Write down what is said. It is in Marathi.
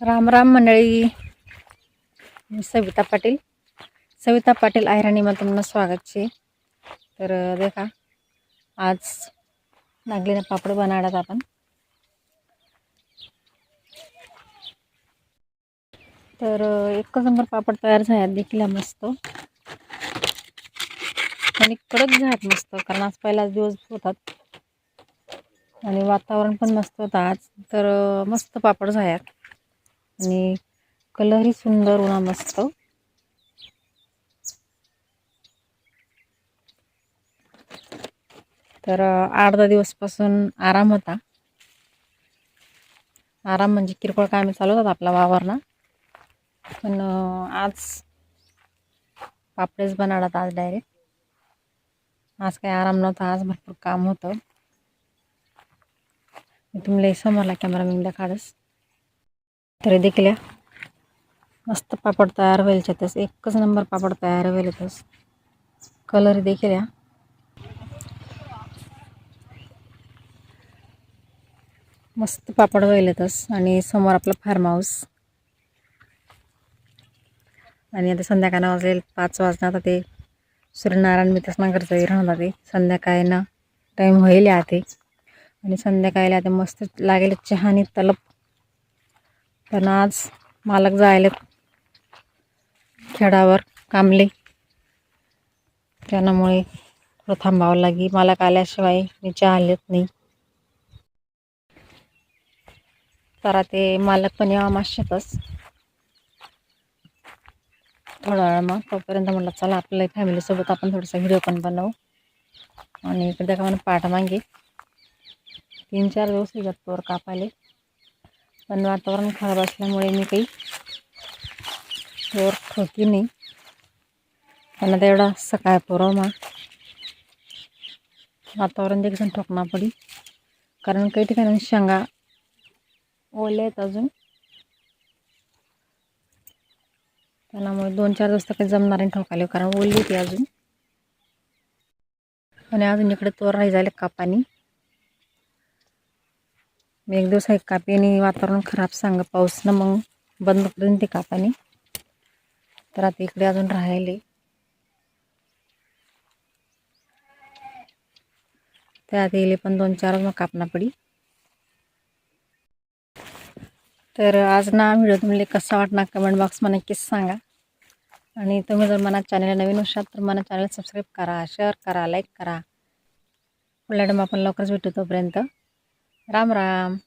राम राम मंडळी. मी सविता पाटील. सविता पाटील आयराणीमध्ये तुम्हाला स्वागत छे तर देखा आज नागलीनं पापड बनाडत आपण. तर एक एकच नंबर पापड तयार झाल्यात देखील मस्त. आणि कडक झाल्यात मस्त कारण आज पहिलाच दिवस होतात आणि वातावरण पण मस्त होतं आज. तर मस्त पापड झाल्यात. आणि कलरही सुंदर उन्हा मस्त. तर आठ दहा दिवसपासून आराम होता. आराम म्हणजे किरकोळ कामे चालू होतात आपला वावरना. पण आज पापडेच बनाडात आज डायरेक्ट आज काही आराम नव्हता आज भरपूर काम होतं. मी तुम्हाला समोरला कॅमेरा मी काढस तरी देखील मस्त पापड तयार होईल त्यातच एकच नंबर पापड तयार होईल तस कलर देखील या. मस्त पापड होईलच आणि समोर आपलं फार्म हाऊस आणि आता संध्याकाळ वाजलेल पाच वाजता आता ते सूर्यनारायण मी मित्रच नागरचं राहणार ते संध्याकाळनं टाईम होईल या ते. आणि संध्याकाळला आता मस्त लागेल चहाने तलप. पण आज मालक जायला खेडावर कामले. त्यामुळे थोडं थांबावं लागे. मालक आल्याशिवाय मी चहा नाही. तर ते मालक पण यावा माश्यातच. थोडा वेळ मग. तोपर्यंत म्हटलं चला आपल्या फॅमिलीसोबत आपण थोडासा व्हिडिओ पण बनवू. आणि इकडे का म्हणून पाठ मागे तीन चार दिवस येतात तोर कापाले. पण वातावरण खराब असल्यामुळे मी काही तोर ठोकी नाही. पण आता एवढा सकाळ पोरव वातावरण देखील ठोकणा पडी. कारण काही ठिकाणी शेंगा ओले आहेत अजून. त्यामुळे दोन चार दिवस काही जमणार नाही ठोकाले कारण ओली होती अजून. आणि अजून इकडे तोर राही झाले कापानी. मी एक दिवस आहे कापी आणि वातावरण खराब सांग पाऊसनं मग बंद करून ते कापानी. तर आता इकडे अजून राहिले. त्यात येले पण दोन चार मग कापना पडी. तर आज ना व्हिडिओ तुम्हाला कसा वाटणार कमेंट बॉक्समध्ये नक्कीच सांगा. आणि तुम्ही जर मला चॅनल नवीन असाल तर मला चॅनल सबस्क्राईब करा शेअर करा लाईक करा. पुढल्या आपण लवकरच भेटू तोपर्यंत. Рам-рам.